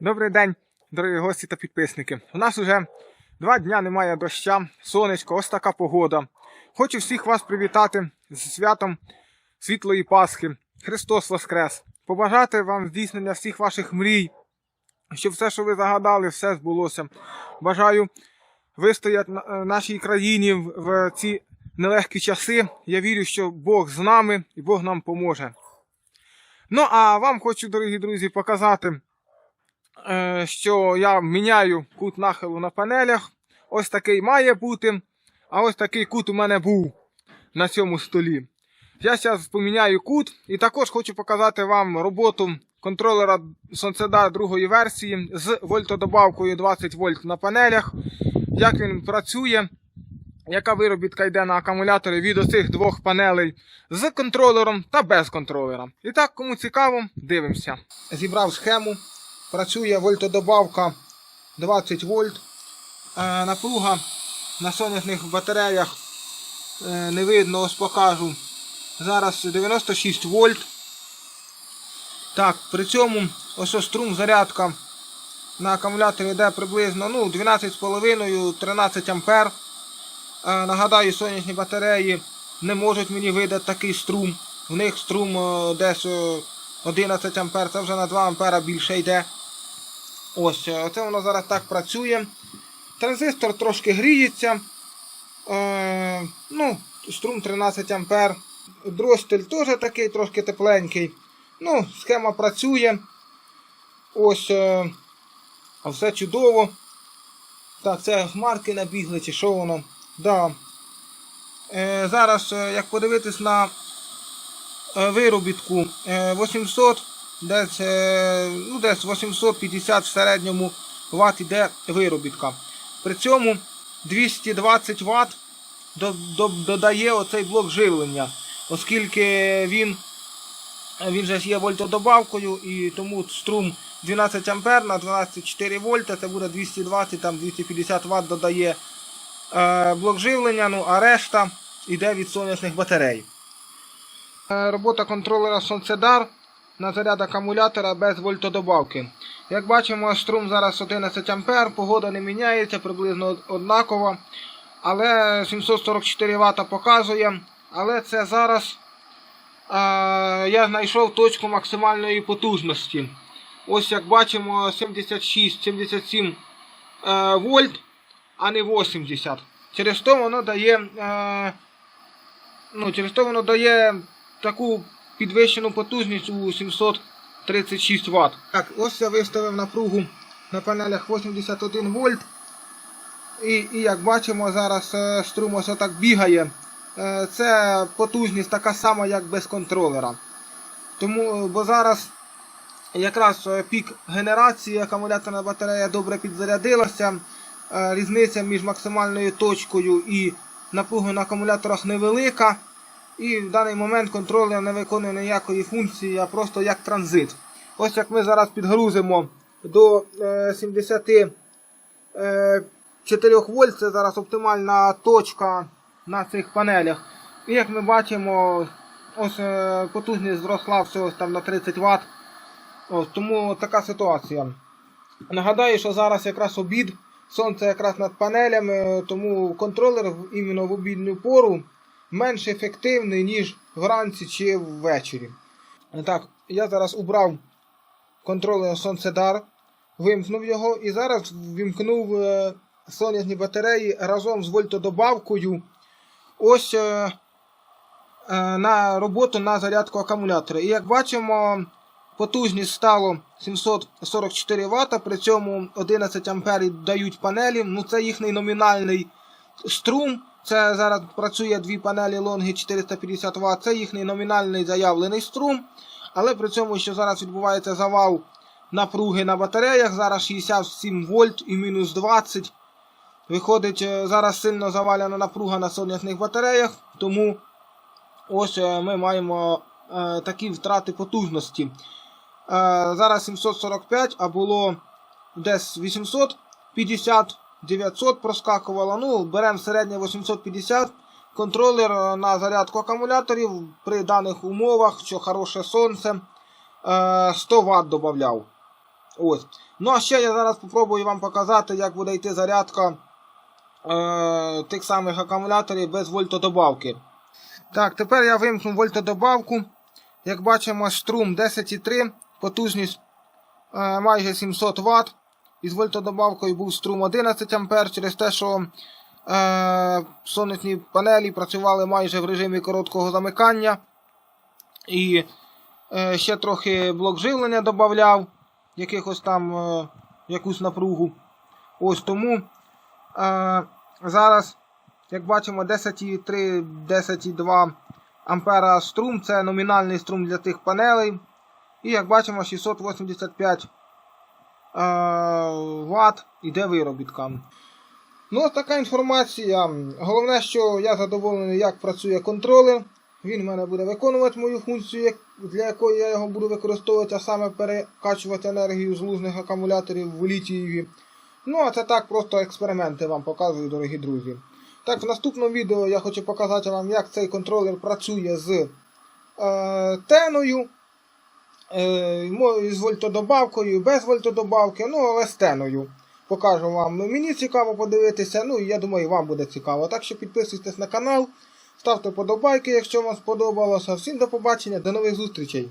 Добрий день, дорогі гості та підписники. У нас уже два дня немає доща, сонечко, ось така погода. Хочу всіх вас привітати з святом Світлої Пасхи. Христос Воскрес! Побажати вам здійснення всіх ваших мрій, щоб все, що ви загадали, все збулося. Бажаю вистояти е, нашій країні в- ці нелегкі часи. Я вірю, що Бог з нами і Бог нам поможе. Ну а вам хочу, дорогі друзі, показати що я міняю кут нахилу на панелях. Ось такий має бути, а ось такий кут у мене був на цьому столі. Я зараз поміняю кут і також хочу показати вам роботу контролера Сонцеда другої версії з вольтодобавкою 20 вольт на панелях, як він працює, яка виробітка йде на акумуляторі від оцих двох панелей з контролером та без контролера. І так, кому цікаво, дивимося. Зібрав схему. Працює вольтодобавка 20 вольт. Е, напруга на сонячних батареях е, не видно, ось покажу. Зараз 96 вольт. Так, при цьому ось струм зарядка на акумуляторі йде приблизно ну, 12,5-13 ампер. Е, нагадаю, сонячні батареї не можуть мені видати такий струм. В них струм десь е, 11 ампер, це вже на 2 ампера більше йде. Ось, е, оце воно зараз так працює. Транзистор трошки гріється. Е, ну, струм 13 ампер. Дростель теж такий трошки тепленький. Ну, схема працює. Ось е, все чудово. Так, це хмарки набігли чи що воно. Да. Е, зараз, е, як подивитись на е, виробітку е, 800, десь, е, ну, десь 850 в середньому Вт іде виробітка. При цьому 220 Вт до- до- додає оцей блок живлення, оскільки він, він же є вольтодобавкою і тому струм 12 А на 12,4 вольта, це буде 220 там 250 Вт додає е, блок живлення, ну а решта йде від сонячних батарей. Е, Робота контролера Сонцедар на заряд акумулятора без вольтодобавки. Як бачимо, струм зараз 11 А, погода не міняється, приблизно однакова. Але 744 Вт показує. Але це зараз е, я знайшов точку максимальної потужності. Ось як бачимо 76-77 е, вольт, а не 80. Через то воно дає. Е, ну, через то воно дає таку підвищену потужність у 736 Вт. Так, ось я виставив напругу на панелях 81 вольт. І, і як бачимо, зараз е, струм ось отак бігає. Е, це потужність така сама, як без контролера. Тому, е, бо зараз якраз пік генерації акумуляторна батарея добре підзарядилася. Різниця між максимальною точкою і напругою на акумуляторах невелика. І в даний момент контролер не виконує ніякої функції, а просто як транзит. Ось як ми зараз підгрузимо до е, 74 вольт, це зараз оптимальна точка на цих панелях. І як ми бачимо, ось е, потужність зросла всього там на 30 Вт. Ось, тому така ситуація. Нагадаю, що зараз якраз обід, сонце якраз над панелями, тому контролер іменно в обідню пору менш ефективний, ніж вранці чи ввечері. Так, я зараз убрав контролер Сонцедар, вимкнув його і зараз вімкнув е, сонячні батареї разом з вольтодобавкою. Ось е, е, на роботу на зарядку акумулятора. І як бачимо, потужність стало 744 Вт, при цьому 11 амперів дають панелі. Ну це їхній номінальний струм. Це зараз працює дві панелі лонги 450 Вт. Це їхній номінальний заявлений струм. Але при цьому, що зараз відбувається завал напруги на батареях, зараз 67 вольт і мінус 20. Виходить, е, зараз сильно заваляна напруга на сонячних батареях, тому ось е, ми маємо е, такі втрати потужності. Зараз 745, а було десь 850, 900 проскакувало. Ну, беремо середнє 850. Контролер е, на зарядку акумуляторів при даних умовах, що хороше сонце, е, 100 Вт додавав. Ось. Ну а ще я зараз спробую вам показати, як буде йти зарядка е, тих самих акумуляторів без вольтодобавки. Так, тепер я вимкну вольтодобавку. Як бачимо, струм 10,3, потужність е, майже 700 Вт. Із вольтодобавкою був струм 11 А через те, що е, сонячні панелі працювали майже в режимі короткого замикання. І е, ще трохи блок живлення додавав, якихось там е, якусь напругу. Ось тому е, зараз, як бачимо, 10,3, 10,2 ампера струм це номінальний струм для тих панелей. І як бачимо, 685 е, Вт іде виробіткам. Ну, така інформація. Головне, що я задоволений, як працює контролер. Він в мене буде виконувати мою функцію, для якої я його буду використовувати, а саме перекачувати енергію з лужних акумуляторів в літієві. Ну, а це так, просто експерименти вам показую, дорогі друзі. Так, в наступному відео я хочу показати вам, як цей контролер працює з е, теною, з вольтодобавкою, без вольтодобавки, ну, але стеною. Покажу вам. Мені цікаво подивитися, ну і я думаю, вам буде цікаво. Так що підписуйтесь на канал, ставте подобайки, якщо вам сподобалося. Всім до побачення, до нових зустрічей!